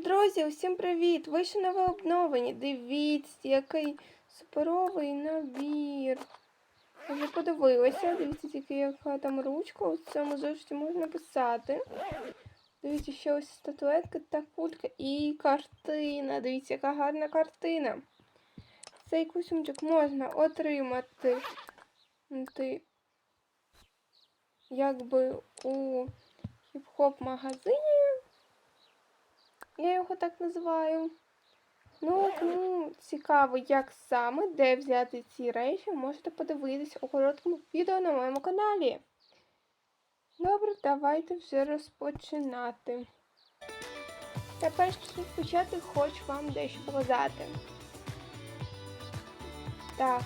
Друзі, усім привіт! Вийшло нове обновлення. Дивіться, який суперовий набір. Я вже подивилася. Дивіться, тільки яка там ручка. У цьому зошиті можна писати. Дивіться, ще ось статуетка та кулька і картина. Дивіться, яка гарна картина. Цей костюмчик можна отримати. Ти, якби у хіп-хоп магазині. Я його так називаю. Ну, кому цікаво, як саме, де взяти ці речі, можете подивитися у короткому відео на моєму каналі. Добре, давайте вже розпочинати. Та перш ніж хочу вам дещо показати. Так,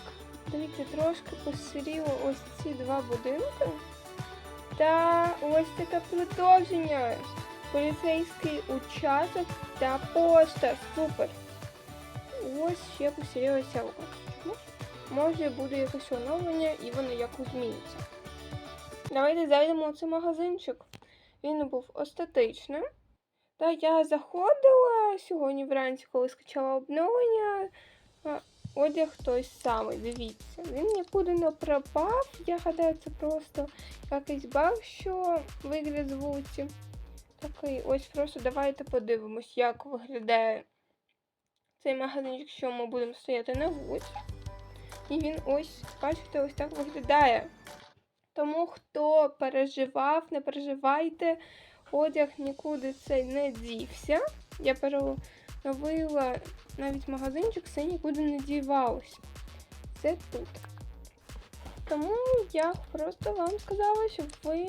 дивіться, трошки посиріло ось ці два будинки. Та ось таке продовження поліцейський участок та пошта. Супер. Ось ще посерілася ось. Може буде якесь оновлення і воно якось зміниться. Давайте зайдемо у цей магазинчик. Він був остатичним. Та я заходила сьогодні вранці, коли скачала обновлення. Одяг той самий, дивіться. Він нікуди не пропав. Я гадаю, це просто якийсь баг, що вигляд з. Такий, ось просто давайте подивимось, як виглядає цей магазинчик, що ми будемо стояти на вулиці. І він ось, бачите, ось так виглядає. Тому хто переживав, не переживайте, одяг нікуди цей не дівся. Я переновила навіть магазинчик, це нікуди не дівалося. Це тут. Тому я просто вам сказала, щоб ви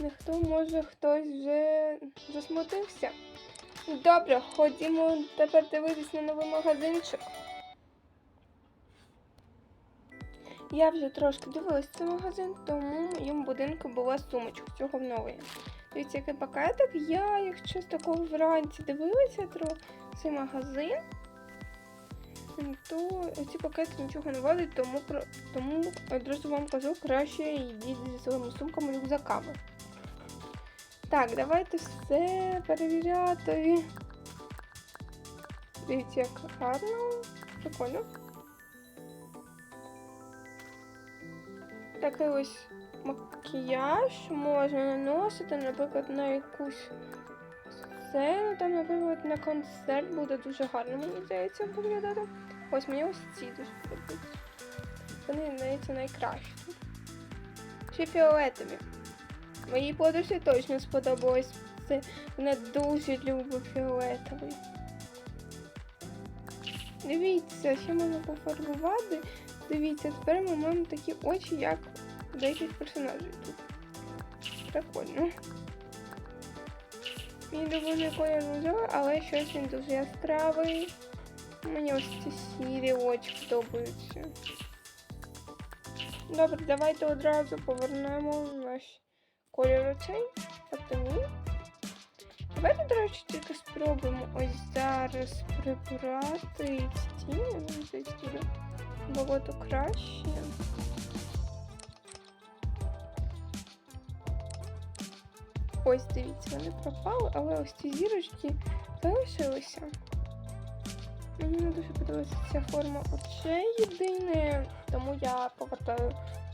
ніхто, може, хтось вже засмутився. Добре, ходімо тепер дивитись на новий магазинчик. Я вже трошки дивилась цей магазин, тому в моєму будинку була сумочка цього обновлення. Дивіться, який пакетик. Я, якщо з такого вранці дивилася про цей магазин, то ці пакети нічого не вводять, тому, тому одразу вам кажу, краще йдіть зі своїми сумками рюкзаками. Так, давайте все перевіряти. Дивіться, як гарно. Прикольно. Такий ось макіяж можна наносити, наприклад, на якусь сцену, там, наприклад, на концерт буде дуже гарно, мені здається, виглядати. Ось мені ось ці дуже подобаються. Вони, здається, найкращі. Ще фіолетові. Моїй подружці точно сподобалось. Це вона дуже любить фіолетовий. Дивіться, ще можна пофарбувати. Дивіться, тепер ми маємо такі очі, як деяких персонажів тут. Прикольно. Мені доволі колір рожевий, але щось він дуже яскравий. Мені ось ці сірі очі подобаються. Добре, давайте одразу повернемо наш колір очей. Тобто мій. Давайте, до речі, тільки спробуємо ось зараз прибрати. Мені здається, багато краще. Ось дивіться, вони пропали, але ось ці зірочки залишилися. Мені дуже подобається ця форма очей єдине, тому я повертаю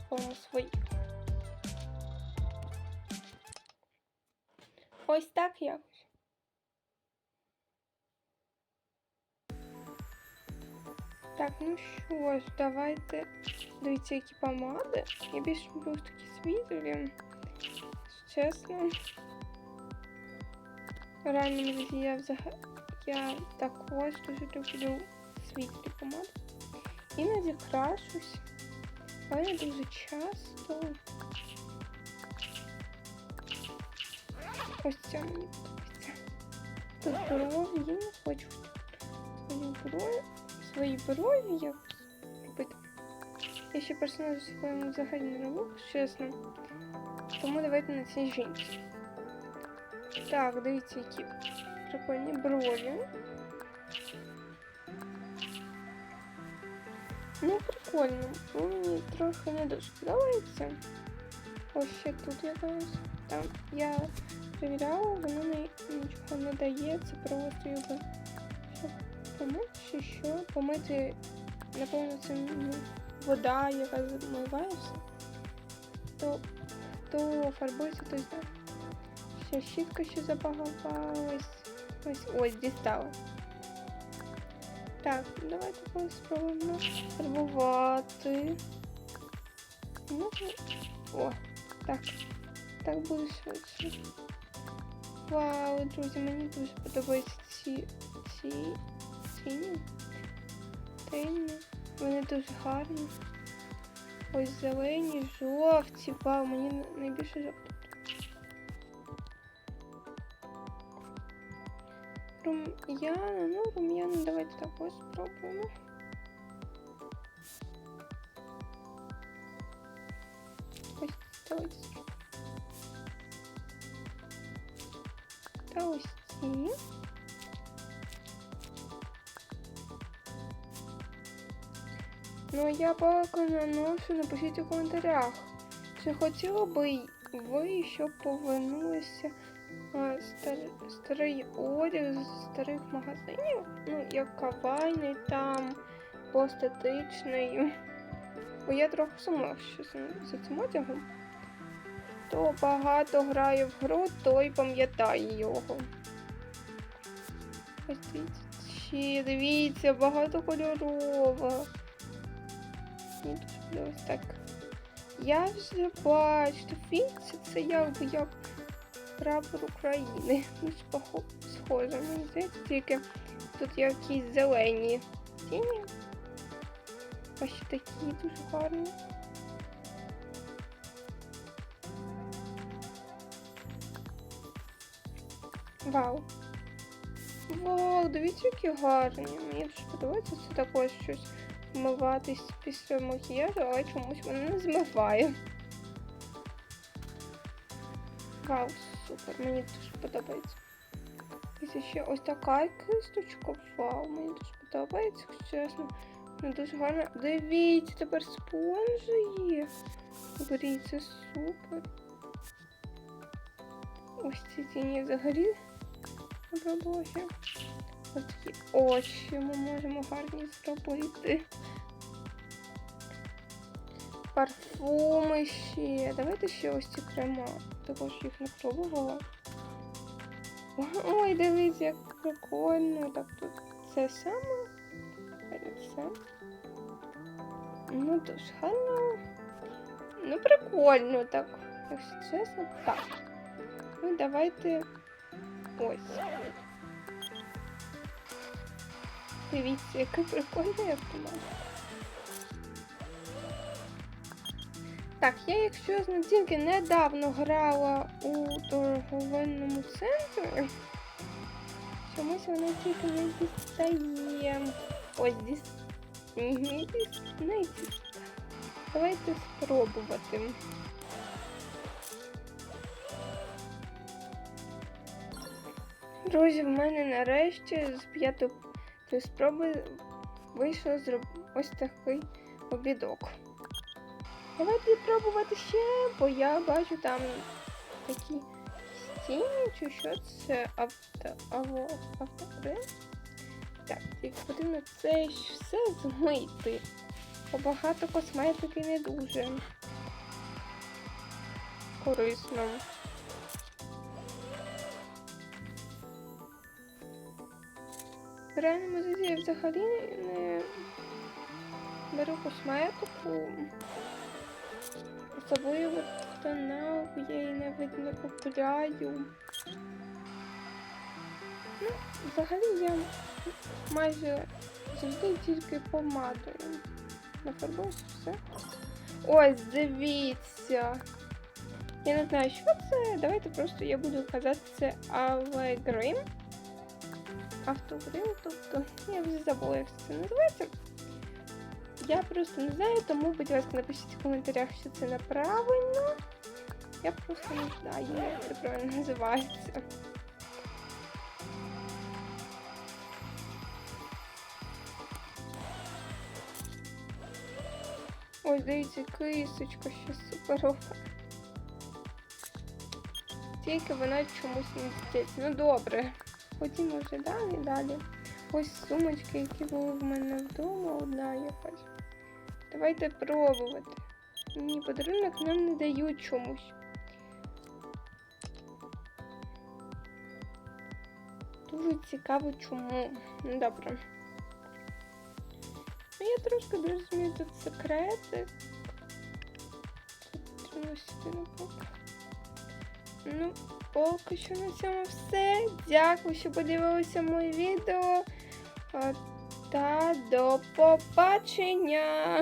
форму своїх. Ось так якось. Так, ну що ж, давайте. Дивіться, які помади. Я більше люблю такі світлі. Чесно. Реально, друзі, я взагалі я також дуже люблю світлі помади. Іноді крашусь, але не дуже часто. Ось це мені подобається. Тут брові, я не хочу свої брові, свої брові якось робити. Я ще персонажу своєму взагалі не роблю, чесно. Тому давайте на цій жінці. Так, дивіться, які прикольні брові. Ну, прикольно. Мені трохи не дуже подобається. Ось ще тут якось. Там я перевіряла, воно не, нічого не дає, це просто його щоб помити чи що. Помити, напевно, це ну, вода, яка змиває все. Хто, хто фарбується, той знає. Ще щітка ще забагавалась. Ось, ось, дістала. Так, давайте когось спробуємо фарбувати. Ну, о, так. Так буде швидше. Вау, друзі, мені дуже подобаються ці ці ціні. Темні. Вони дуже гарні. Ось зелені, жовті. Вау, мені на- найбільше жовті. Рум'яна, ну рум'яна, давайте також спробуємо. Ось давайте спробуємо. Та. Ну, а я поки наношу, напишіть у коментарях. Чи хотіли би ви, щоб повернулися стар, старий одяг з старих магазинів? Ну, як кавайний там, постатичний. Бо я трохи сумніваюся за цим одягом. Хто багато грає в гру, той пам'ятає його. Ось дивіться, дивіться, багатокольорово. Мені дуже так. Я вже бачу, дивіться, це якби як прапор України. Похо- схоже, мені здається, тільки тут якісь зелені тіні. А ще такі дуже гарні. Вау. Вау, дивіться, які гарні. Мені дуже подобається це також щось вмиватись після макіяжу, але чомусь воно не змиває. Вау, супер, мені дуже подобається. І ще ось така кисточка. Вау, мені дуже подобається, чесно. Вона дуже гарна. Дивіться, тепер спонжі є. Беріть, це супер. Ось ці тіні взагалі підлогі. Ось такі очі ми можемо гарні зробити. Парфуми ще. Давайте ще ось ці крема. Також їх не пробувала. Ой, дивіться, як прикольно. Так тут це саме. Це. Ну, дуже гарно. Ну, прикольно так. Якщо чесно, так. Ну, давайте ось. Дивіться, який прикольний автомат. Так, я, якщо чесно, тільки недавно грала у торговельному центрі. Чомусь вона тільки не дістає. Ось діс... не дістає. Давайте спробувати. Друзі, в мене нарешті з п'ятої спроби вийшло зроб... ось такий обідок. Давайте пробувати ще, бо я бачу там такі стіни, чи що це авто, аво, автоприн. Так, тільки потрібно це все змити. Бо багато косметики не дуже корисно. Житті я взагалі не беру косметику. Особливо тоналку я її не купляю. Ну, взагалі я майже завжди тільки помадою. Нафарбуюся все. Ось, дивіться. Я не знаю, що це. Давайте просто я буду казати це Алегрим. Автогрим, тобто я вже забула, як це називається. Я просто не знаю, тому, будь ласка, напишіть в коментарях, що це неправильно. Я просто не знаю, як це правильно називається. Ось, дивіться, кисочка ще суперова. тільки вона чомусь не мстить. Ну добре. Ходімо вже далі, далі. Ось сумочки, які були в мене вдома, одна якась. Давайте пробувати. Ні, подарунок нам не дають чомусь. Дуже цікаво, чому. Ну добре. Ну, я трошки розумію тут секрети. Тут ну, сюди на. Ну, поки що на цьому все. Дякую, що подивилися моє відео. Та до побачення!